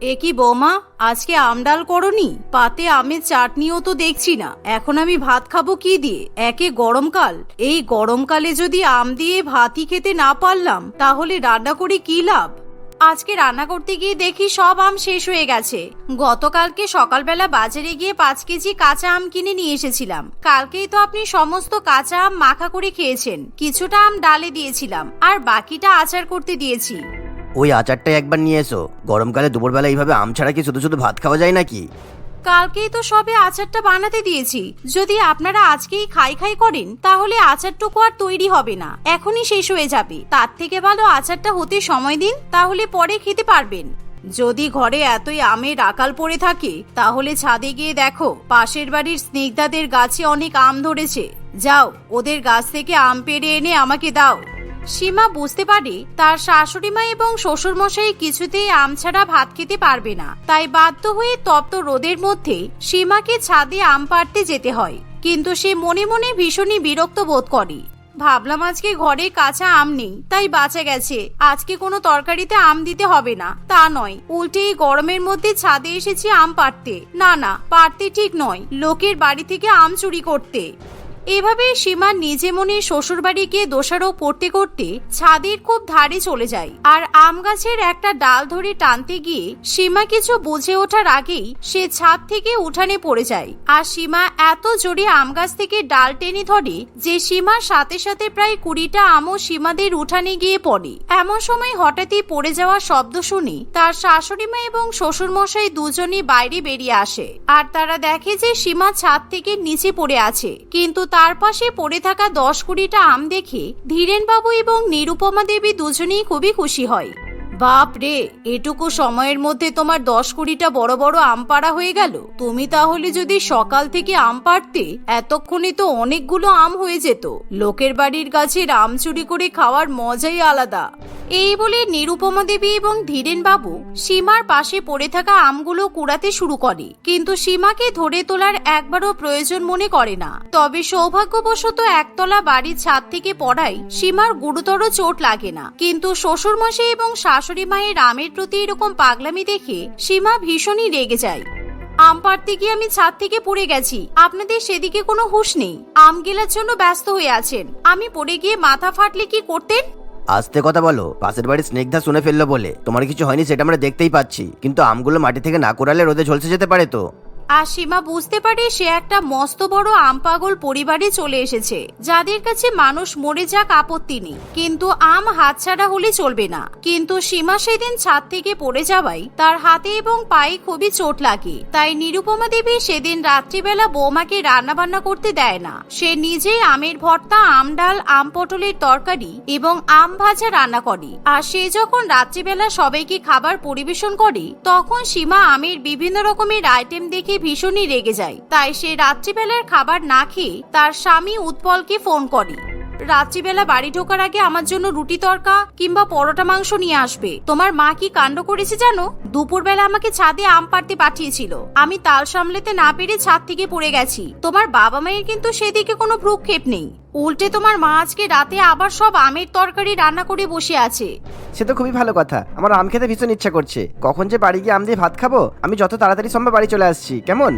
এ কি বৌমা, আজকে আমডাল করনি? পাতে আমের চাটনিও তো দেখছি না। এখন আমি ভাত খাব কি দিয়ে? একে গরমকাল এই গরমকালে যদি আম দিয়ে ভাতই খেতে না পারলাম, তাহলে রান্না করে কি লাভ? আজকে রান্না করতে গিয়ে দেখি সব আম শেষ হয়ে গেছে। গতকালকে সকালবেলা বাজারে গিয়ে পাঁচ কেজি কাঁচা আম কিনে নিয়ে এসেছিলাম। কালকেই তো আপনি সমস্ত কাঁচা আম মাখা করে খেয়েছেন। কিছুটা আম ডালে দিয়েছিলাম। আর বাকিটা আচার করতে দিয়েছি। ওই আচারটাই একবার নিয়ে এসো। গরমকালে দুপুরবেলা এইভাবে আম ছাড়া কি শুধু শুধু ভাত খাওয়া যায় নাকি? কালকেই তো সবে আচারটা বানাতে দিয়েছি। যদি আপনারা আজকেই খাই খাই করেন, তাহলে আচারটুকু আর তৈরি হবে না। এখনই শেষ হয়ে যাবে। তার থেকে ভালো আচারটা হতে সময় দিন, তাহলে পরে খেতে পারবেন। যদি ঘরে এতই আমের আকাল পড়ে থাকে, তাহলে ছাদে গিয়ে দেখো, পাশের বাড়ির স্নিগ্ধাদের গাছে অনেক আম ধরেছে। যাও, ওদের গাছ থেকে আম পেড়ে এনে আমাকে দাও। সীমা বুঝতে পারে তার শাশুড়ি মা এবং শ্বশুর মশাই কিছুতেই আম ছাড়া ভাত খেতে পারবে না। তাই বাধ্য হয়ে তপ্ত রোদের মধ্যে সীমাকে ছাদে আম পাড়তে যেতে হয়। কিন্তু সে মনে মনে ভীষণই বিরক্ত বোধ করে। ভাবলাম আজকে ঘরে কাঁচা আম নেই, তাই বাঁচা গেছে। আজকে কোনো তরকারিতে আম দিতে হবে না। তা নয়, উল্টে এই গরমের মধ্যে ছাদে এসেছি আম পাড়তে। না না পারতে ঠিক নয়। লোকের বাড়ি থেকে আম চুরি করতে। এভাবে সীমা নিজে মনে শ্বশুর বাড়ি গিয়ে দোষারোপ করতে করতে ছাদের খুব ধারে চলে যায়। আর আম গাছের একটা ডাল ধরে টানতে গিয়ে সীমা কিছু বুঝে ওঠার আগেই সে ছাদ থেকে উঠানে পড়ে যায়। আর সীমা এত জোরে আম গাছ থেকে ডাল টেনে ধরে যে সীমার সাথে সাথে প্রায় কুড়িটা আমও সীমাদের উঠানে গিয়ে পড়ে। এমন সময় হঠাৎই পড়ে যাওয়া শব্দ শুনে তার শাশুড়ি মা এবং শ্বশুর মশাই দুজনই বাইরে বেরিয়ে আসে। আর তারা দেখে যে সীমা ছাদ থেকে নিচে পড়ে আছে। কিন্তু তার পাশে পড়ে থাকা দশ কুড়িটা আম দেখে ধীরেনবাবু এবং নিরুপমা দেবী দুজনেই খুবই খুশি হয়। বাপ রে, এটুকু সময়ের মধ্যে তোমার দশ কুড়িটা বড় বড় আম পাড়া হয়ে গেল। তুমি তাহলে যদি সকাল থেকে আম পাড়তে, এতক্ষণে তো অনেকগুলো আম হয়ে যেত। লোকের বাড়ির গাছের আম চুরি করে খাওয়ার মজাই আলাদা। এই বলে নিরুপমা দেবী এবং ধীরেন বাবু সীমার পাশে পড়ে থাকা আমগুলো কুড়াতে শুরু করে। কিন্তু সীমাকে ধরে তোলার একবারও প্রয়োজন মনে করে না। তবে সৌভাগ্যবশত একতলা বাড়ির ছাদ থেকে পড়ায় সীমার গুরুতর চোট লাগে না। কিন্তু শ্বশুর মশাই এবং শাশুড়ি মায়ের রামের প্রতি এরকম পাগলামি দেখে সীমা ভীষণই রেগে যায়। আম পাড়তে গিয়ে আমি ছাদ থেকে পড়ে গেছি। আপনাদের সেদিকে কোনো হুঁশ নেই। আম গেলার জন্য ব্যস্ত হয়ে আছেন। আমি পড়ে গিয়ে মাথা ফাটলে কি করতেন? আস্তে কথা বলো। পাশের বাড়ির স্নেকধা শুনে ফেলল বলে। তোমার কিছু হয়নি সেটা আমরা দেখতেই পাচ্ছি। কিন্তু আমগুলো মাটি থেকে না কোরালে রোদে ঝলসে যেতে পারে তো। আর সীমা বুঝতে পারে সে একটা মস্ত বড় আম পাগল পরিবারে চলে এসেছে, যাদের কাছে মানুষ মরে যাক আপত্তি নেই। কিন্তু আম হাতছাড়া হলে চলবে না। কিন্তু সীমা সেদিন ছাদ থেকে পড়ে যাওয়ায় তার হাতে এবং পায়ে খুবই চোট লাগে। তাই নিরুপমা দেবী সেদিন রাত্রিবেলা বৌমাকে রান্না বান্না করতে দেয় না। সে নিজেই আমের ভর্তা, আম ডাল, আম পটলের তরকারি এবং আম ভাজা রান্না করে। আর সে যখন রাত্রিবেলা সবাইকে খাবার পরিবেশন করে, তখন সীমা আমের বিভিন্ন রকমের আইটেম দেখে ভীষণই রেগে যায়। তাই সে রাত্রিবেলার খাবার না খেয়ে তার স্বামী উৎপলকে ফোন করে। রাত্রিবেলা বাড়ি ঢোকার আগে আমার জন্য রুটি তরকা কিংবা পরোটা মাংস নিয়ে আসবে। তোমার মা কি কাণ্ড করেছে জানো? দুপুরবেলা আমাকে ছাদে আম পাড়তে পাঠিয়েছিল। আমি তাল সামলেতে না পেরে ছাদ থেকে পড়ে গেছি। তোমার বাবা মায়ের কিন্তু সেদিকে কোনো ভ্রুক্ষেপ নেই। উল্টে তোমার মা আজকে রাতে আবার সব আমের তরকারি রান্না করে বসে আছে। সে তো খুবই ভালো কথা। আমার আম খেতে ভীষণ ইচ্ছা করছে। কখন যে বাড়ি গিয়ে আম দিয়ে ভাত খাব আমি যত তাড়াতাড়ি সম্ভব বাড়ি চলে আসছি। কেমন?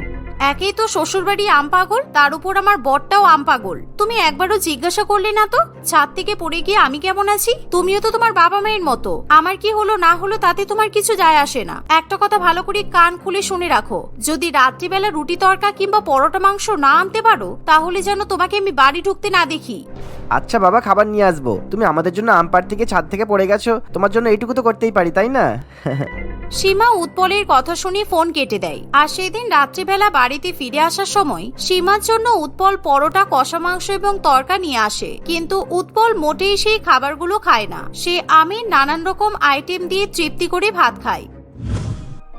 একেই তো শ্বশুর বাড়ি আম পাগল তার উপর আমার বরটাও আম পাগল। তুমি একবারও জিজ্ঞাসা করলে না তো ছাদ থেকে পড়ে গিয়ে আমি কেমন আছি? তুমিও তো তোমার বাবা মায়ের মতো। আমার কি হলো না হলো তাতে তোমার কিছু যায় আসে না। একটা কথা ভালো করে কান খুলে শুনে রাখো। যদি রাত্রিবেলা রুটি তরকা কিংবা পরোটা মাংস না আনতে পারো তাহলে যেন তোমাকে আমি বাড়ি ঢুকতে না দেখি। আচ্ছা বাবা খাবার নিয়ে আসব। তুমি আমাদের জন্য আম পাড় থেকে ছাদ থেকে পড়ে গেছো। তোমার জন্য এইটুকু তো করতেই পারি তাই না? সীমা উৎপলের কথা শুনে ফোন কেটে দেয়। আর সেদিন রাত্রিবেলা বাড়িতে ফিরে আসার সময় সীমার জন্য উৎপল পরোটা কষা মাংস এবং তরকা নিয়ে আসে। কিন্তু উৎপল মোটেই সেই খাবারগুলো খায় না। সে আমের নানান রকম আইটেম দিয়ে তৃপ্তি করে ভাত খায়।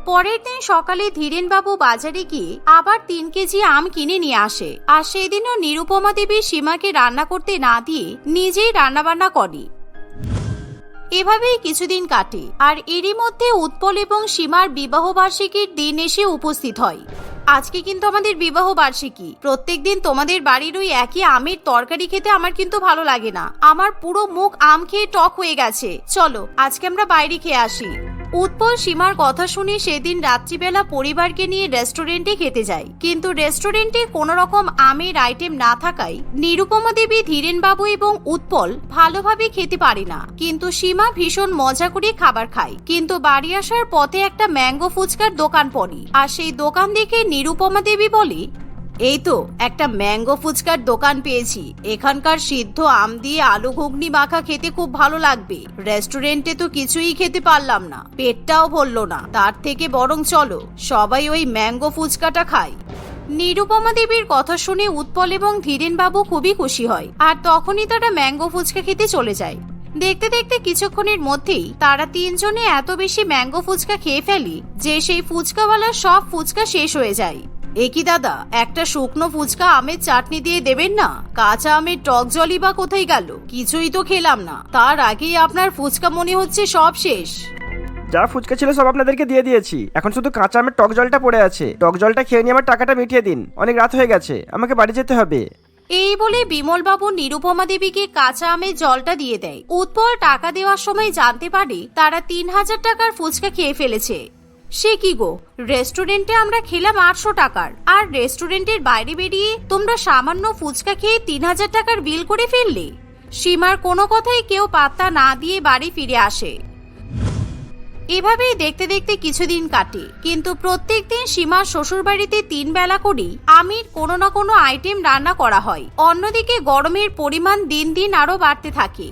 পরের দিন সকালে ধীরেনবাবু বাজারে গিয়ে আবার তিন কেজি আম কিনে নিয়ে আসে। আর সেদিনও নিরুপমা দেবী সীমাকে রান্না করতে না দিয়ে নিজেই রান্নাবান্না করে। এভাবেই কিছুদিন কাটে আর এরই মধ্যে উৎপল এবং সীমার বিবাহ বার্ষিকীর দিন এসে উপস্থিত হয়। আজকে কিন্তু আমাদের বিবাহ বার্ষিকী প্রত্যেকদিন তোমাদের বাড়ির ওই একই আমের তরকারি খেতে আমার কিন্তু ভালো লাগে না। আমার পুরো মুখ আম খেয়ে টক হয়ে গেছে। চলো, আজকে আমরা বাইরে খেয়ে আসি। উৎপল সীমার কথা শুনে সেদিন রাত্রিবেলা পরিবারকে নিয়ে রেস্টুরেন্টে খেতে যায়। কিন্তু রেস্টুরেন্টে কোনো রকম আমের আইটেম না থাকায় নিরুপমা দেবী, ধীরেনবাবু এবং উৎপল ভালোভাবে খেতে পারে না। কিন্তু সীমা ভীষণ মজা করে খাবার খায়। কিন্তু বাড়ি আসার পথে একটা ম্যাঙ্গো ফুচকার দোকান পড়ে। আর সেই দোকান দেখে নিরুপমা দেবী বলে এই তো একটা ম্যাঙ্গো ফুচকার দোকান পেয়েছি। এখানকার সিদ্ধ আম দিয়ে আলু ঘুগনি মাখা খেতে খুব ভালো লাগবে। রেস্টুরেন্টে তো কিছুই খেতে পারলাম না। পেটটাও ভরলো না। তার থেকে বরং চলো, সবাই ওই ম্যাঙ্গো ফুচকাটা খাই। নিরুপমা দেবীর কথা শুনে উৎপল এবং ধীরেনবাবু খুবই খুশি হয় আর তখনই তারা ম্যাঙ্গো ফুচকা খেতে চলে যায়। দেখতে দেখতে কিছুক্ষণের মধ্যেই তারা তিনজনে এত বেশি ম্যাঙ্গো ফুচকা খেয়ে ফেলি যে সেই ফুচকাওয়ালার সব ফুচকা শেষ হয়ে যায়। একই দাদা একটা শুকনো ফুচকা আমের চাটনি দিয়ে দেবেন না? কাঁচা আমের টক জলই বা কোথায় গেল? কিছুই তো খেলাম না। তার আগেই আপনার ফুচকা মনে হচ্ছে সব শেষ। যা ফুচকা ছিল সব আপনাদেরকে দিয়ে দিয়েছি। এখন শুধু কাঁচা আমের টক জলটা পড়ে আছে। টক জলটা খেয়ে নিয়ে আমার টাকাটা মিটিয়ে দিন। অনেক রাত হয়ে গেছে। আমাকে বাড়ি যেতে হবে। এই বলে বিমলবাবু নিরুপমা দেবীকে কাঁচা আমের জলটা দিয়ে দেয়। উৎপল টাকা দেওয়ার সময় জানতে পারে তারা তিন হাজার টাকার ফুচকা খেয়ে ফেলেছে। সে কি গো? রেস্টুরেন্টে আমরা খেলাম আটশো টাকার। আর রেস্টুরেন্টের বাইরে বেরিয়ে তোমরা সামান্য ফুচকা খেয়ে তিন হাজার টাকার বিল করে ফেললে? সীমার কোনো কথাই কেউ পাত্তা না দিয়ে বাড়ি ফিরে আসে। এভাবেই দেখতে দেখতে কিছুদিন কাটে, কিন্তু প্রত্যেক দিন সীমার শ্বশুরবাড়িতে তিন বেলা করেই আমির কোনো না কোনো আইটেম রান্না করা হয়। অন্যদিকে গরমের পরিমাণ দিন দিন আরও বাড়তে থাকে।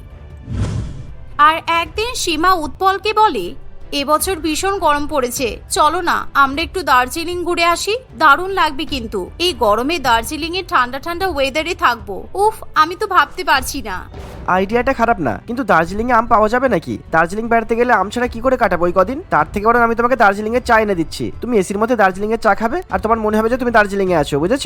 আর একদিন সীমা উৎপলকে বলে এবছর ভীষণ গরম পড়েছে। চলো না, আমরা একটু দার্জিলিং ঘুরে আসি। দারুণ লাগবে কিন্তু। এই গরমে দার্জিলিং এর ঠান্ডা ঠান্ডা ওয়েদারে থাকব। উফ, আমি তো ভাবতে পারছি না। আইডিয়াটা খারাপ না, কিন্তু দার্জিলিং এ আম পাওয়া যাবে নাকি? দার্জিলিং বেড়াতে গেলে আম ছাড়া কি করে কাটাবো ওই কদিন? তার থেকে বরং আমি তোমাকে দার্জিলিং এর চা এনে দিচ্ছি। তুমি এসির মধ্যে দার্জিলিং এর চা খাবে, আর তোমার মনে হবে যে তুমি দার্জিলিং এ আছো, বুঝেছ?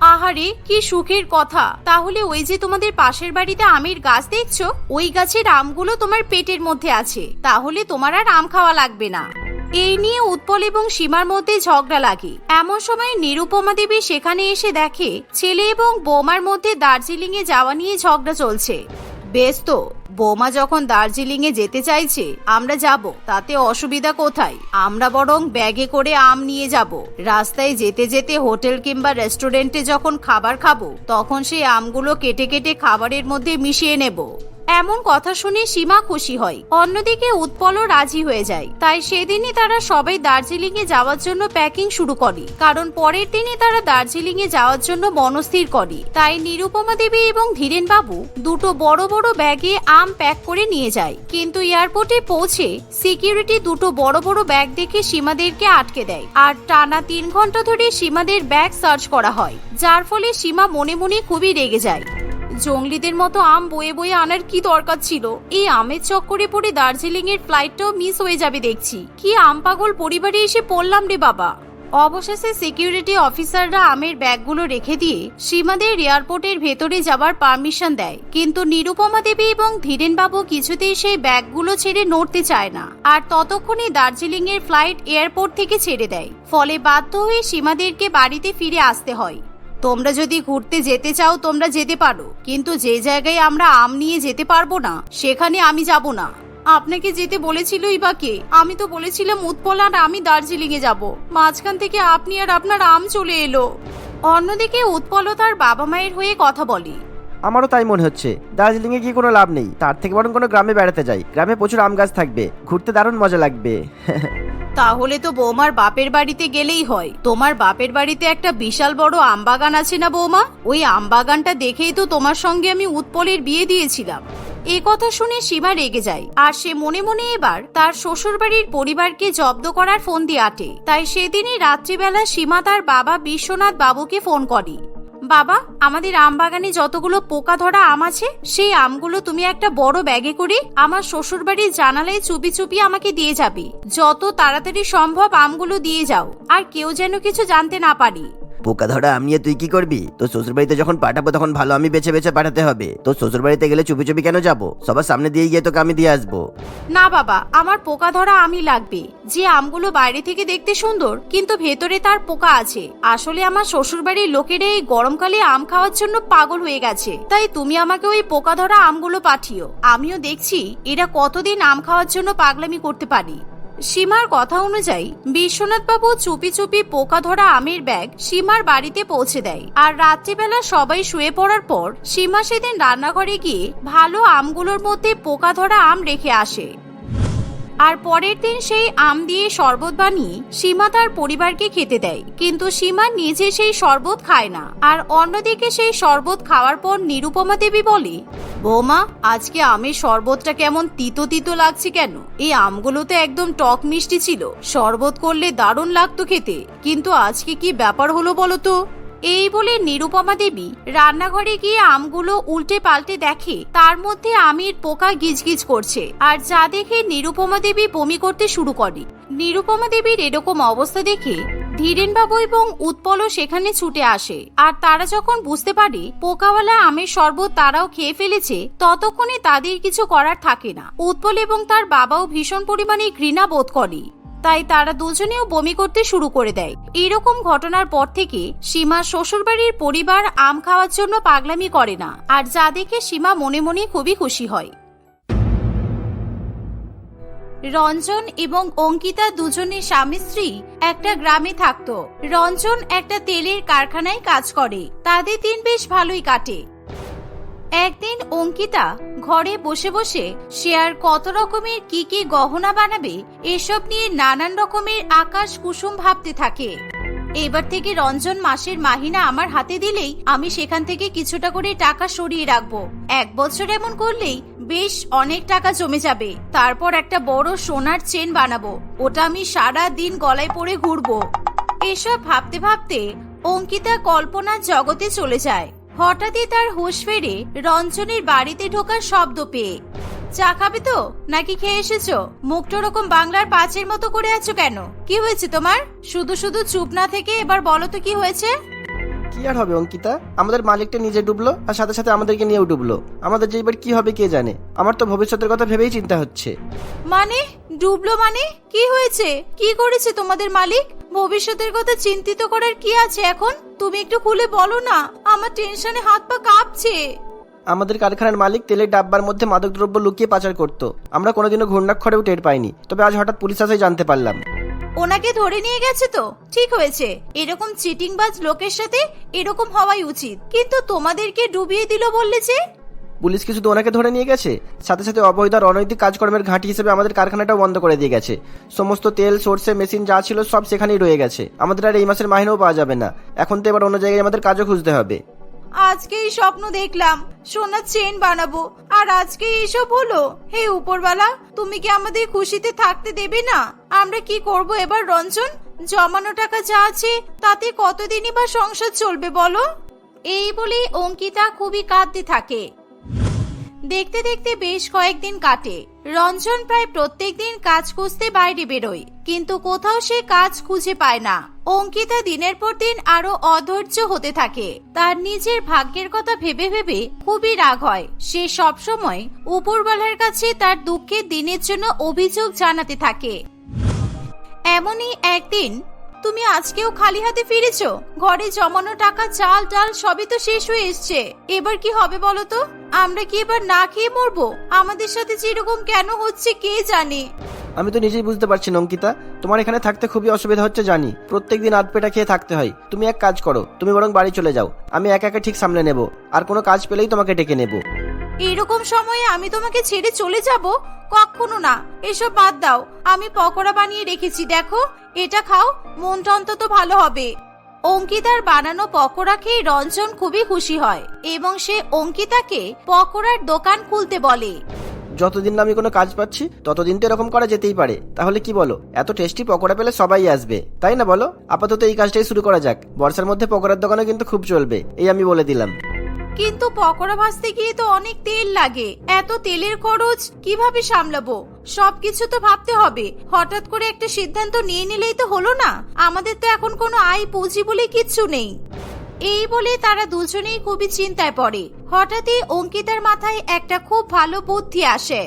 আহারে, কি সুখের কথা। তাহলে ওই যে তোমাদের পাশের বাড়িতে আমের গাছ দেখছ, ওই গাছের আমগুলো তোমার পেটের মধ্যে আছে। তাহলে তোমার আর আম খাওয়া লাগবে না। এই নিয়ে উৎপল এবং সীমার মধ্যে ঝগড়া লাগে। এমন সময় নিরুপমা দেবী সেখানে এসে দেখে, ছেলে এবং বৌমার মধ্যে দার্জিলিং এ যাওয়া নিয়ে ঝগড়া চলছে। বেশ তো বৌমা যখন দার্জিলিং এ যেতে চাইছে, আমরা যাব। তাতে অসুবিধা কোথায়? আমরা বরং ব্যাগে করে আম নিয়ে যাব। রাস্তায় যেতে যেতে হোটেল কিংবা রেস্টুরেন্টে যখন খাবার খাব, তখন সেই আমগুলো কেটে কেটে খাবারের মধ্যে মিশিয়ে নেব। এমন কথা শুনে সীমা খুশি হয়। অন্যদিকে উৎপলও রাজি হয়ে যায়। তাই সেদিনই তারা সবাই দার্জিলিং এ যাওয়ার জন্য প্যাকিং শুরু করে। কারণ পরের দিনই তারা দার্জিলিং এ যাওয়ার জন্য মনস্থির করে। তাই নিরুপমা দেবী এবং ধীরেন বাবু দুটো বড় বড় ব্যাগে আম প্যাক করে নিয়ে যায়। কিন্তু এয়ারপোর্টে পৌঁছে সিকিউরিটি দুটো বড় বড় ব্যাগ দেখে সীমাদেরকে আটকে দেয়। আর টানা তিন ঘণ্টা ধরে সীমাদের ব্যাগ সার্চ করা হয়। যার ফলে সীমা মনে মনে খুবই রেগে যায়। জঙ্গলিদের মতো আম বয়ে বয়ে আনার কি দরকার ছিল? এই আমের চক্করে পড়ে দার্জিলিং এর ফ্লাইটটাও মিস হয়ে যাবে দেখছি। কি আম পাগল পরিবারে এসে পড়লাম রে বাবা। অবশেষে সিকিউরিটি অফিসাররা আমের ব্যাগগুলো রেখে দিয়ে সীমাদের এয়ারপোর্টের ভেতরে যাবার পারমিশন দেয়। কিন্তু নিরুপমা দেবী এবং ধীরেনবাবু কিছুতেই সেই ব্যাগগুলো ছেড়ে নড়তে চায় না। আর ততক্ষণে দার্জিলিং এর ফ্লাইট এয়ারপোর্ট থেকে ছেড়ে দেয়। ফলে বাধ্য হয়ে সীমাদেরকে বাড়িতে ফিরে আসতে হয়। তোমরা যদি ঘুরতে যেতে চাও, তোমরা যেতে পারো। কিন্তু যে জায়গায় আমরা আম নিয়ে যেতে পারব না, সেখানে আমি যাব না। আপনাকে যেতে বলেছিলই বা কে? আমি তো বলেছিলাম উৎপল আর আমি দার্জিলিং এ যাব। মাঝখান থেকে আপনি আর আপনার আম চলে এলো। অন্যদিকে উৎপল তার বাবা মায়ের হয়ে কথা বলে। আমারও তাই মনে হচ্ছে। দার্জিলিং এ গিয়ে কোনো লাভ নেই। তার থেকে বরং কোনো গ্রামে বেড়াতে যাই। গ্রামে প্রচুর আম গাছ থাকবে। ঘুরতে দারুণ মজা লাগবে। তাহলে তো বৌমার বাপের বাড়িতে গেলেই হয়। তোমার বাপের বাড়িতে একটা বিশাল বড় আমবাগান আছে না বৌমা? ওই আমবাগানটা দেখেই তো তোমার সঙ্গে আমি উৎপলের বিয়ে দিয়েছিলাম। এ কথা শুনে সীমা রেগে যায়। আর সে মনে মনে এবার তার শ্বশুরবাড়ির পরিবারকে জব্দ করার ফোন দিয়ে আটে। তাই সেদিনই রাত্রিবেলা সীমা তার বাবা বিশ্বনাথ বাবুকে ফোন করে। বাবা, আমাদের আম বাগানে যতগুলো পোকা ধরা আম আছে, সেই আমগুলো তুমি একটা বড় ব্যাগে করে আমার শ্বশুর বাড়ির জানালায় চুপি চুপি আমাকে দিয়ে যাবে। যত তাড়াতাড়ি সম্ভব আমগুলো দিয়ে যাও, আর কেউ যেন কিছু জানতে না পারি। পোকা ধরা আম তুই কি করবি? তো শ্বশুর বাড়িতে যখন পাঠাবো তখন ভালো আমি বেছে বেছে পাঠাতে হবে। তো শ্বশুর বাড়িতে গেলে চুপি চুপি কেন যাব? সবার সামনে দিয়ে গিয়ে তোকে আমি দিয়ে আসব। না বাবা, আমার পোকা ধরা আমি লাগবে। যে আমগুলো বাইরে থেকে দেখতে সুন্দর, কিন্তু ভেতরে তার পোকা আছে। আসলে আমার শ্বশুর বাড়ির লোকেরা এই গরমকালে আম খাওয়ার জন্য পাগল হয়ে গেছে। তাই তুমি আমাকে ওই পোকা ধরা আমগুলো পাঠিও। আমিও দেখছি এরা কতদিন আম খাওয়ার জন্য পাগলামি করতে পারি। সীমার কথা অনুযায়ী বিশ্বনাথ বাবু চুপি চুপি পোকা ধরা আমের ব্যাগ সীমার বাড়িতে পৌঁছে দেয়। আর রাত্রিবেলা সবাই শুয়ে পড়ার পর, সীমা সেদিন রান্নাঘরে গিয়ে ভালো আমগুলোর মধ্যে পোকা ধরা আম রেখে আসে। আর পরের দিন সেই আম দিয়ে শরবত বানিয়ে সীমা তার পরিবারকে খেতে দেয়। কিন্তু সীমা নিজে সেই শরবত খায় না। আর অন্যদিকে সেই শরবত খাওয়ার পর নিরুপমা দেবী বলে, বৌমা, আজকে আমের শরবতটা কেমন তিতো তিতো লাগছে কেন? এই আমগুলো তো একদম টক মিষ্টি ছিল। শরবত করলে দারুণ লাগতো খেতে। কিন্তু আজকে কি ব্যাপার হলো বলো তো? এই বলে নিরুপমা দেবী রান্নাঘরে গিয়ে আমগুলো উল্টে পাল্টে দেখে, তার মধ্যে আমির পোকা গিজগিজ করছে, আর যা দেখে নিরুপমা দেবী বমি করতে শুরু করে। নিরুপমা দেবীর এরকম অবস্থা দেখে ধীরেনবাবু এবং উৎপলও সেখানে ছুটে আসে, আর তারা যখন বুঝতে পারে পোকাওয়ালা আমের শরবত তারাও খেয়ে ফেলেছে, ততক্ষণে তাদের কিছু করার থাকে না। উৎপল এবং তার বাবাও ভীষণ পরিমাণে ঘৃণা বোধ করে। তাই তারা দুজনেও বমি করতে শুরু করে দেয়। এরকম ঘটনার পর থেকে সীমা শ্বশুরবাড়ির পরিবার আম খাওয়ার জন্য পাগলামি করে না, আর যা দেখে সীমা মনে মনে খুবই খুশি হয়। রঞ্জন এবং অঙ্কিতা দুজনের স্বামী স্ত্রী একটা গ্রামে থাকতো। রঞ্জন একটা তেলের কারখানায় কাজ করে, তাদের দিন বেশ ভালোই কাটে। একদিন অঙ্কিতা ঘরে বসে বসে সে আর কত রকমের কি কি গহনা বানাবে, এসব নিয়ে নানান রকমের আকাশ কুসুম ভাবতে থাকে। এবার থেকে রঞ্জন মাসের মাহিনা আমার হাতে দিলেই আমি সেখান থেকে কিছুটা করে টাকা সরিয়ে রাখব। এক বছর এমন করলেই বেশ অনেক টাকা জমে যাবে। তারপর একটা বড় সোনার চেন বানাবো, ওটা আমি সারা দিন গলায় পরে ঘুরবো। এসব ভাবতে ভাবতে অঙ্কিতা কল্পনার জগতে চলে যায়। হঠাৎই তার হুঁশ ফেরে রঞ্জনের বাড়িতে ঢোকার শব্দ পেয়ে। চা খাবে তো? নাকি খেয়ে এসেছ? মুখটা ওরকম বাংলার পাঁচের মতো করে আছো কেন? কি হয়েছে তোমার? শুধু শুধু চুপ না থেকে এবার বলো তো কি হয়েছে? কি আর হবে অঙ্কিতা? আমাদের মালিকটা নিজে ডুবলো আর সাথে সাথে আমাদেরকে নিয়েও ডুবলো। আমাদের যে এবার কি হবে কে জানে? আমার তো ভবিষ্যতের কথা ভেবেই চিন্তা হচ্ছে। মানে? ডুবলো মানে? কি হয়েছে? কি করেছে তোমাদের মালিক? ভবিষ্যতের কথা চিন্তিত করার কি আছে এখন? তুমি একটু খুলে বলো না আমার টেনশনে হাত পা কাঁপছে। আমাদের কারখানার মালিক তেলের ডাব্বার মধ্যে মাদকদ্রব্য লুকিয়ে পাচার করতো। আমরা কোনোদিনও ঘূর্ণাক্ষরেও টের পাইনি তবে আজ হঠাৎ পুলিশ আসে জানতে পারলাম। ওনাকে ধরে নিয়ে গেছে তো? ঠিক হয়েছে। এরকম চিটিংবাজ লোকের সাথে এরকম হওয়াই উচিত। কিন্তু তোমাদেরকে ডুবিয়ে দিল বললে যে? পুলিশ কি শুধু ওনাকে ধরে নিয়ে গেছে। সাথে সাথে অবৈধ আর অনৈতিক কাজকর্মের ঘাঁটি হিসেবে আমাদের কারখানাটাও বন্ধ করে দিয়ে গেছে। সমস্ত তেল সর্ষে মেশিন যা ছিল সব সেখানেই রয়ে গেছে। আমাদের আর এই মাসের মাহিনাও পাওয়া যাবে না। এখন তো এবার অন্য জায়গায় আমাদের কাজও খুঁজতে হবে। আজকেই স্বপ্ন দেখলাম। সোনার চেন বানাবো। আর আজকে এসব হলো? হে উপরওয়ালা তুমি কি আমাদের খুশিতে থাকতে দেবে না? আমরা কি করব এবার রঞ্জন? জমানো টাকা যা আছে তাতে কতদিনই বা সংসার চলবে বলো? এই বলে অঙ্কিতা খুবই কাঁদতে থাকে। দেখতে দেখতে বেশ কয়েকদিন কাটে। রঞ্জন প্রায় প্রত্যেক দিন কাজ খুঁজতে বাইরে বেরোয়, কিন্তু কোথাও সে কাজ খুঁজে পায় না। অঙ্কিতা দিনের পর দিন আরও অধৈর্য হতে থাকে। তার নিজের ভাগ্যের কথা ভেবে ভেবে খুবই রাগ হয়। সে সবসময় উপরওয়ালার কাছে তার দুঃখের দিনের জন্য অভিযোগ জানাতে থাকে। এমনই একদিন তুমি আজকেও খালি হাতে ফিরেছ? ঘরে জমানো টাকা চাল ডাল সবই তো শেষ হয়ে এসছে। এবার কি হবে বলো তো? আমরা কি এবার না খেয়ে মরবো? আমাদের সাথে যেরকম কেন হচ্ছে কে জানে? আমি তো নিজেই বুঝতে পারছি না, অঙ্কিতা তোমার এখানে থাকতে খুবই অসুবিধা হচ্ছে জানি। প্রত্যেকদিন আধ পেটা খেয়ে থাকতে হয়। তুমি এক কাজ করো তুমি বরং বাড়ি চলে যাও। আমি একা একা ঠিক সামলে নেব। আর কোনো কাজ পেলেই তোমাকে ডেকে নেব। এরকম সময়ে আমি তোমাকে ছেড়ে চলে যাব? কখনো না। এসব বাদ দাও। আমি পকোড়া বানিয়ে রেখেছি দেখো। এটা খাও, মনটা অন্তত ভালো হবে। অঙ্কিতার বানানো পকোড়া খেয়ে রঞ্জন খুবই খুশি হয় এবং সে অঙ্কিতাকে পকোড়ার দোকান খুলতে বলে। যতদিন না আমি কোনো কাজ পাচ্ছি, ততদিন তো এরকম করা যেতেই পারে। তাহলে কি বলো, এত টেস্টি পকোড়া পেলে সবাই আসবে, তাই না বলো? আপাতত এই কাজটাই শুরু করা যাক। বর্ষার মধ্যে পকোড়ার দোকানে কিন্তু খুব চলবে, এই আমি বলে দিলাম। কিন্তু পকোড়া ভাজতে গিয়ে তো অনেক তেল লাগে। এত তেলের খরচ কীভাবে সামলাবো? সবকিছু তো ভাবতে হবে। হঠাৎ করে একটা সিদ্ধান্ত নিয়ে নিলেই তো হলো না। আমাদের তো এখন কোনো আয় পুঁজি বলে কিচ্ছু নেই। এই বলে তারা দুজনেই খুবই চিন্তায় পড়ে। হঠাৎই অঙ্কিতার মাথায় একটা খুব ভালো বুদ্ধি আসে।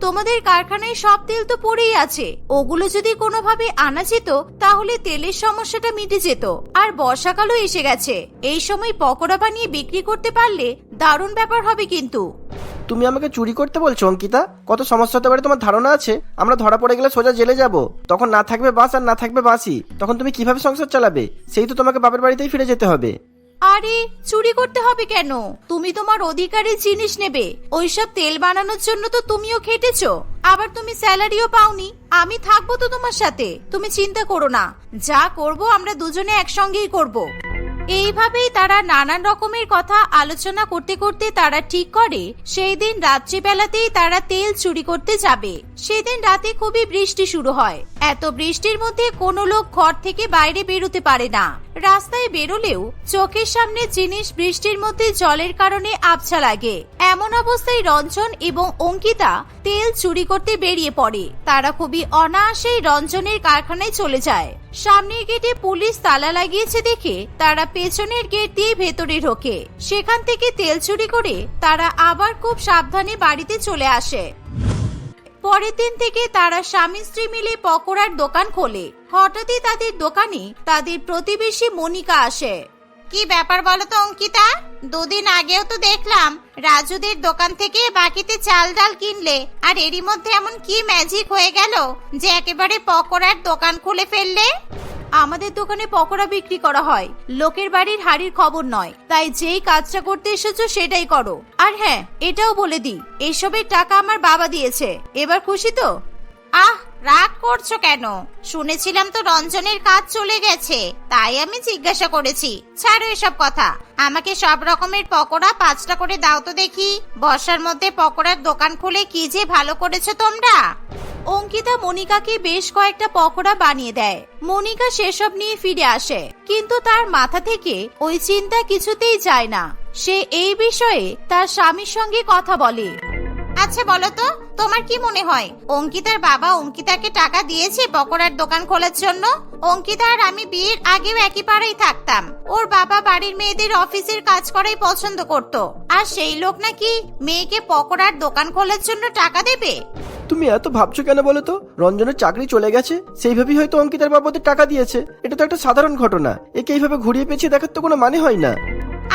তোমাদের কারখানায় সব তেল তো পড়েই আছে। ওগুলো যদি কোনোভাবে আনা যেত, তাহলে তেলের সমস্যাটা মিটে যেত। আর বর্ষাকালও এসে গেছে। এই সময় পকোড়া বানিয়ে বিক্রি করতে পারলে দারুণ ব্যাপার হবে কিন্তু। তুমি আমাকে চুরি করতে বলছো, অঙ্কিতা? কত সমস্যা হতে পারে তোমার ধারণা আছে? আমরা ধরা পড়ে গেলে সোজা জেলে যাব। তখন না থাকবে বাস আর না থাকবে বাসি তখন তুমি কীভাবে সংসার চালাবে? সেই তো তোমাকে বাপের বাড়িতেই ফিরে যেতে হবে। আরে, চুরি করতে হবে কেন? তুমি তোমার অধিকারের জিনিস নেবে। ওইসব তেল বানানোর জন্য তো তুমিও খেটেছ। আবার তুমি স্যালারিও পাওনি। আমি থাকব তো তোমার সাথে। তুমি চিন্তা করো না। যা করব আমরা দুজনে একসঙ্গেই করব। এইভাবেই তারা নানান রকমের কথা আলোচনা করতে করতে তারা ঠিক করে। সেই দিন রাত্রিবেলাতেই তারা তেল চুরি করতে যাবে। সেদিন রাতে খুবই বৃষ্টি শুরু হয়। এত বৃষ্টির মধ্যে কোনো লোক ঘর থেকে বাইরে বেরোতে পারে না। রাস্তায় বেরোলেও চোখের সামনে জিনিস বৃষ্টির মধ্যে জলের কারণে আবছা লাগে। এমন অবস্থায় রঞ্জন এবং অঙ্কিতা তেল চুরি করতে বেরিয়ে পড়ে। তারা খুবই অনায়াসেই রঞ্জনের কারখানায় চলে যায়। সামনের গেটে পুলিশ তালা লাগিয়েছে দেখে তারা পেছনের গেট দিয়ে ভেতরে ঢোকে। সেখান থেকে তেল চুরি করে তারা আবার খুব সাবধানে বাড়িতে চলে আসে। পরের দিন থেকে তারা স্বামী স্ত্রী মিলে পকোড়ার দোকান খোলে। হঠাৎই তাদের দোকানে তাদের প্রতিবেশী মনিকা আসে। কি ব্যাপার বলো তো অঙ্কিতা? দুদিন আগেও তো দেখলাম রাজুদের দোকান থেকে বাকিতে চাল ডাল কিনলে, আর এরই মধ্যে এমন কি ম্যাজিক হয়ে গেল যে একেবারে পকোড়ার দোকান খুলে ফেললে? আমাদের দোকানে পকোড়া বিক্রি করা হয়, লোকের বাড়ির হাড়ির খবর নয়, তাই যেই কাজটা করতে এসেছ সেটাই করো। আর হ্যাঁ এটাও বলে দিই, এসবের টাকা আমার বাবা দিয়েছে, এবার খুশি তো? আহ রাগ করছ কেন? শুনেছিলাম তো রঞ্জনের কাজ চলে গেছে, তাই আমি জিজ্ঞাসা করেছি। ছাড়ো এসব কথা। আমাকে সব রকমের পকোড়া পাঁচটা করে দাও তো দেখি। বর্ষার মধ্যে পকোড়ার দোকান খুলে কি যে ভালো করেছ তোমরা? অঙ্কিতা মনিকাকে বেশ কয়েকটা পকোড়া বানিয়ে দেয়। মনিকা সেসব নিয়ে ফিরে আসে, কিন্তু তার মাথা থেকে ওই চিন্তা কিছুতেই যায় না। সে এই বিষয়ে তার স্বামীর সঙ্গে কথা বলে। আচ্ছা বলো তো তোমার কি মনে হয়? অঙ্কিতার বাবা অঙ্কিতাকে টাকা দিয়েছে পকোড়ার দোকান খোলার জন্য? অঙ্কিতা আর আমি বিয়ের আগেও একই পাড়ায় থাকতাম। ওর বাবা বাড়ির মেয়েদের অফিসের কাজ করাই পছন্দ করত। আর সেই লোক নাকি মেয়েকে পকোড়ার দোকান খোলার জন্য টাকা দেবে? তুমি এত ভাবছ কেন বলো তো? রঞ্জনের চাকরি চলে গেছে, সেইভাবেই হয়তো অঙ্কিতার বাবাদের টাকা দিয়েছে। এটা তো একটা সাধারণ ঘটনা। একে এইভাবে ঘুরিয়ে পেঁচিয়ে দেখার তো কোনো মানে হয় না।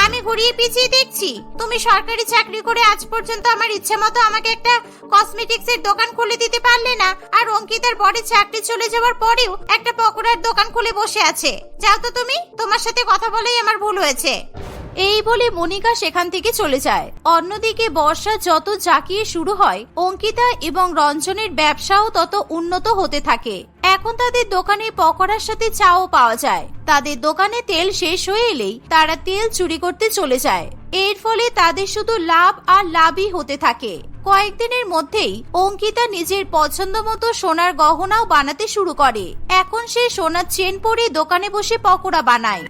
আমি ঘুরিয়ে পিছিয়ে দেখছি। তুমি সরকারি চাকরি করে আজ পর্যন্ত আমার ইচ্ছে মতো আমাকে একটা কসমেটিক্স এর দোকান খুলে দিতে পারলে না, আর অঙ্কিতার বড় চাকরি চলে যাওয়ার পরেও একটা পকোড়ার দোকান খুলে বসে আছে। যাও তো তুমি, তোমার সাথে কথা বলেই আমার ভুল হয়েছে। এই বলে মনিকা সেখান থেকে চলে যায়। অন্যদিকে বর্ষা যত জাকিয়ে শুরু হয়, অঙ্কিতা এবং রঞ্জনের ব্যবসাও তত উন্নত হতে থাকে। এখন তাদের দোকানে পকোড়ার সাথে চাও পাওয়া যায়। তাদের দোকানে তেল শেষ হয়ে এলেই তারা তেল চুরি করতে চলে যায়। এর ফলে তাদের শুধু লাভ আর লাভই হতে থাকে। কয়েকদিনের মধ্যেই অঙ্কিতা নিজের পছন্দ মতো সোনার গহনাও বানাতে শুরু করে। এখন সে সোনার চেন পরে দোকানে বসে পকোড়া বানায়।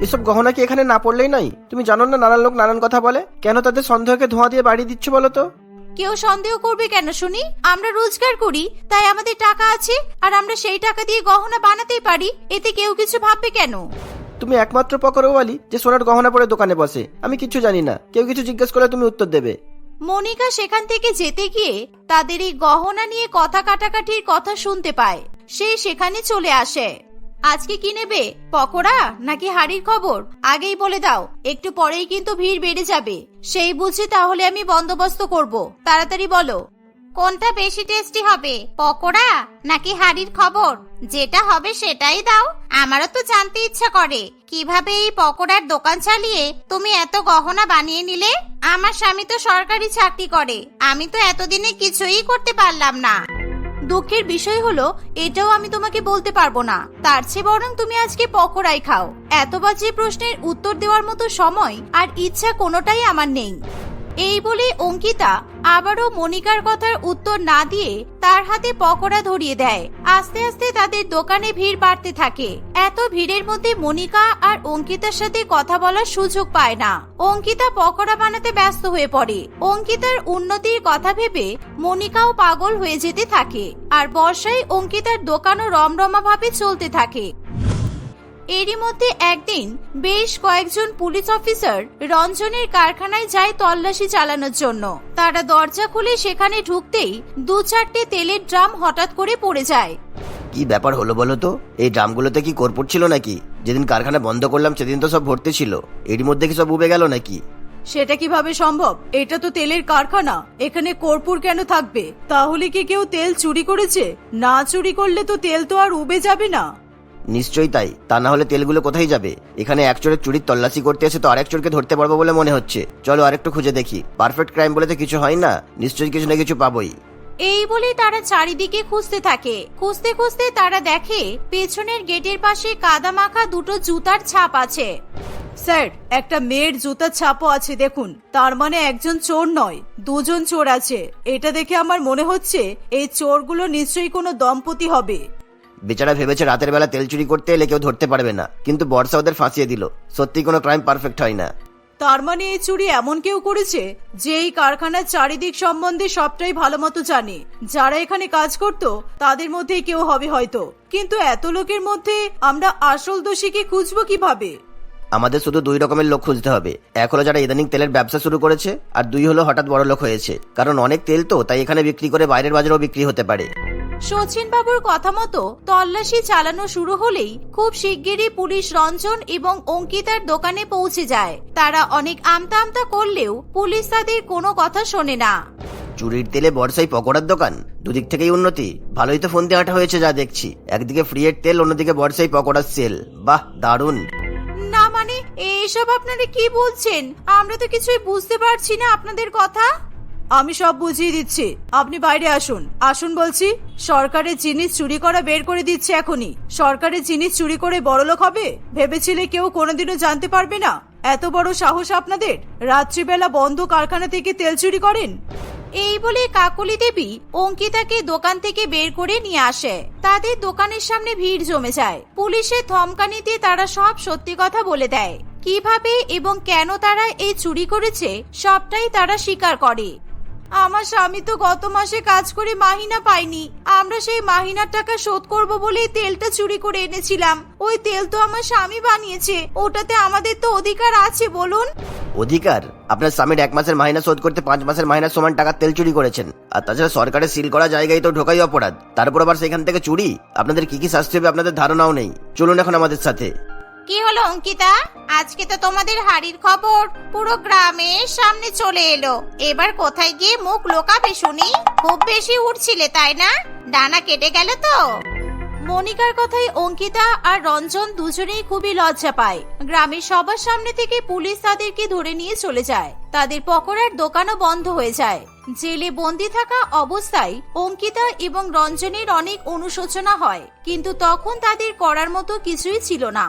এসব গহনা কি এখানে না পড়লেই নাই তুমি জানো না নানান লোক নানান কথা বলে? কেন তাদের সন্দেহকে ধোঁয়া দিয়ে বাড়ি দিচ্ছ বলো তো? কেউ সন্দেহ করবে কেন শুনি? আমরা রোজগার করি তাই আমাদের টাকা আছে আর আমরা সেই টাকা দিয়ে গহনা বানাতেই পারি এতে কেউ কিছু ভাববে কেন? তুমি একমাত্র পকরওয়ালি যে সোনার গহনা পরে দোকানে বসে। আমি কিছু জানি না। কেউ কিছু জিজ্ঞেস করলে তুমি উত্তর দেবে। মনিকা সেখান থেকে যেতে গিয়ে তাদের এই গহনা নিয়ে কথা কাটাকাটির কথা শুনতে পায়। সে সেখানে চলে আসে। আজকে কি নেবে? পকোড়া নাকি হাড়ির খবর? আগেই বলে দাও, একটু পরেই কিন্তু ভিড় বেড়ে যাবে। সেই বুঝে তাহলে আমি বন্দোবস্ত করব। তাড়াতাড়ি বলো। কোনটা বেশি টেস্টি হবে, পকোড়া নাকি হাড়ির খবর? যেটা হবে সেটাই দাও, আমারও তো জানতে ইচ্ছা করে। কীভাবে এই পকোড়ার দোকান চালিয়ে তুমি এত গহনা বানিয়ে নিলে? আমার স্বামী তো সরকারি চাকরি করে, আমি তো এতদিনে কিছুই করতে পারলাম না। দুঃখের বিষয় হলো, এটাও আমি তোমাকে বলতে পারব না। তার চেয়ে বরং তুমি আজকে পকোড়াই খাও। এত বাজে প্রশ্নের উত্তর দেওয়ার মতো সময় আর ইচ্ছা কোনোটাই আমার নেই। এই বলে অঙ্কিতা আবারও মনিকার কথার উত্তর না দিয়ে তার হাতে পকোড়া ধরিয়ে দেয়। আস্তে আস্তে তাদের দোকানে ভিড় বাড়তে থাকে। এত ভিড়ের মধ্যে মনিকা আর অঙ্কিতার সাথে কথা বলার সুযোগ পায় না। অঙ্কিতা পকোড়া বানাতে ব্যস্ত হয়ে পড়ে। অঙ্কিতার উন্নতির কথা ভেবে মনিকাও পাগল হয়ে যেতে থাকে। আর বর্ষায় অঙ্কিতার দোকানও রমরমা ভাবে চলতে থাকে। এরই মধ্যে একদিন বেশ কয়েকজন পুলিশ অফিসার রঞ্জনের কারখানায় যায় তল্লাশি চালানোর জন্য। তারা দরজা খুলে সেখানে ঢুকতেই দু চারটে তেলের ড্রাম হঠাৎ করে পড়ে যায়। কি ব্যাপার হলো বলো তো? এই ড্রামগুলোতে কি কর্পূর ছিল নাকি? যেদিন কারখানা বন্ধ করলাম সেদিন তো সব ভর্তি ছিল। এরই মধ্যে কি সব উবে গেল নাকি? সেটা কীভাবে সম্ভব? এটা তো তেলের কারখানা। এখানে কর্পূর কেন থাকবে? তাহলে কি কেউ তেল চুরি করেছে? না চুরি করলে তো তেল তো আর উবে যাবে না। নিশ্চয়ই তাই। তা না হলে তেলগুলো কোথায় যাবে? এখানে এক চোরের চুরির তল্লাশি করতে এসে তো আরেক চোরকে ধরতে পারব বলে মনে হচ্ছে। চলো আরেকটু খুঁজে দেখি। পারফেক্ট ক্রাইম বলে তো কিছু হয় না? নিশ্চয়ই কিছু না কিছু পাবোই। এই বলে তারা চারিদিকে খুঁজতে থাকে। খুঁজতে খুঁজতে তারা দেখে পেছনের গেটের পাশে কাদা মাখা দুটো জুতার ছাপ আছে। স্যার একটা মেয়ের জুতার ছাপও আছে দেখুন। তার মানে একজন চোর নয় দুজন চোর আছে। এটা দেখে আমার মনে হচ্ছে এই চোরগুলো নিশ্চয়ই কোনো দম্পতি হবে। বেচারা ভেবেছে রাতের বেলা তেল চুরি করতে এলে কেউ ধরতে পারবে না। কিন্তু বর্ষা ওদের ফাঁসিয়ে দিল। সত্যি কোনো ক্রাইম পারফেক্ট হয় না। তার মানে এই চুরি এমন কেউ করেছে যে এই কারখানার চারিদিক সম্বন্ধে সবটাই ভালো মতো জানে। যারা এখানে কাজ করত তাদের মধ্যেই কেউ হবে হয়তো। কিন্তু এত লোকের মধ্যে আমরা আসল দোষীকে খুঁজবো কীভাবে? আমাদের শুধু দুই রকমের লোক খুঁজতে হবে। এক হলো যারা ইদানিং তেলের ব্যবসা শুরু করেছে আর দুই হলো হঠাৎ বড় লোক হয়েছে। কারণ অনেক তেল তো তাই এখানে বিক্রি করে বাইরের বাজারেও বিক্রি হতে পারে। সচিন বাবুর কথা মতো তল্লাশি চালানো শুরু হলেই খুব শিগগিরই পুলিশ রঞ্জন এবং অঙ্কিতার দোকানে পৌঁছে যায়। তারা অনেক আমতা আমতা করলেও পুলিশ তাদের কোনো কথা শোনে না। চুরির তেলে বর্ষাই পকোড়ার দোকান? দুদিক থেকেই উন্নতি। ভালোই তো ফোন দিয়ে আটা হয়েছে যা দেখছি। একদিকে ফ্রিয়ের তেল অন্যদিকে বর্ষাই পকোড়ার সেল বাহ দারুণ। না মানে এইসব আপনারা কি বলছেন? আমরা তো কিছুই বুঝতে পারছি না আপনাদের কথা। আমি সব বুঝিয়ে দিচ্ছি। আপনি বাইরে আসুন। আসুন বলছি, সরকারের জিনিস চুরি করা বের করে দিচ্ছে এখনই। সরকারের জিনিস চুরি করে বড়লোক হবে? ভেবেছিলে কেউ কোনোদিনও জানতে পারবে না? এত বড় সাহস আপনাদের? রাত্রিবেলা বন্ধ কারখানা থেকে তেল চুরি করেন? এই বলে কাকলি দেবী অঙ্কিতাকে দোকান থেকে বের করে নিয়ে আসে। তাদের দোকানের সামনে ভিড় জমে যায়। পুলিশের ধমকানিতে তারা সব সত্যি কথা বলে দেয়। কীভাবে এবং কেন তারা এই চুরি করেছে, সবটাই তারা স্বীকার করে। আমার স্বামী তো গত মাসে কাজ করে মাহিনা পাইনি আমরা সেই মাহিনার টাকা শোধ করব বলে তেলটা চুরি করে এনেছিলাম। ওই তেল তো আমার স্বামী বানিয়েছে। ওটাতে আমাদের তো অধিকার আছে, বলুন। অধিকার? আপনার স্বামীর এক মাসের মাহিনা শোধ করতে পাঁচ মাসের মাহিনার সমান টাকা তেল চুরি করেছেন। আর তাছাড়া সরকারের সিল করা জায়গায় তো ঢোকাই অপরাধ। তারপর আবার সেখান থেকে চুরি? আপনাদের কি কি শাস্তি হবে আপনাদের ধারণাও নেই। চলুন এখন আমাদের সাথে। কি হলো, অঙ্কিতা? আজকে তো তোমাদের হাড়ির খবর। পুরো গ্রামের সামনে চলে এলো। এবার কোথায় গিয়ে মুখ লোকাবে শুনি? খুব বেশি উঠছিলে তাই না? ডানা কেটে গেল তো? মনিকার কথায় অঙ্কিতা আর রঞ্জন দুজনেই খুবই লজ্জা পায়। গ্রামের সবার সামনে থেকে পুলিশ তাদেরকে ধরে নিয়ে চলে যায়। তাদের পকোড়ার দোকানও বন্ধ হয়ে যায়। জেলে বন্দি থাকা অবস্থায় অঙ্কিতা এবং রঞ্জনের অনেক অনুশোচনা হয়, কিন্তু তখন তাদের করার মতো কিছুই ছিল না।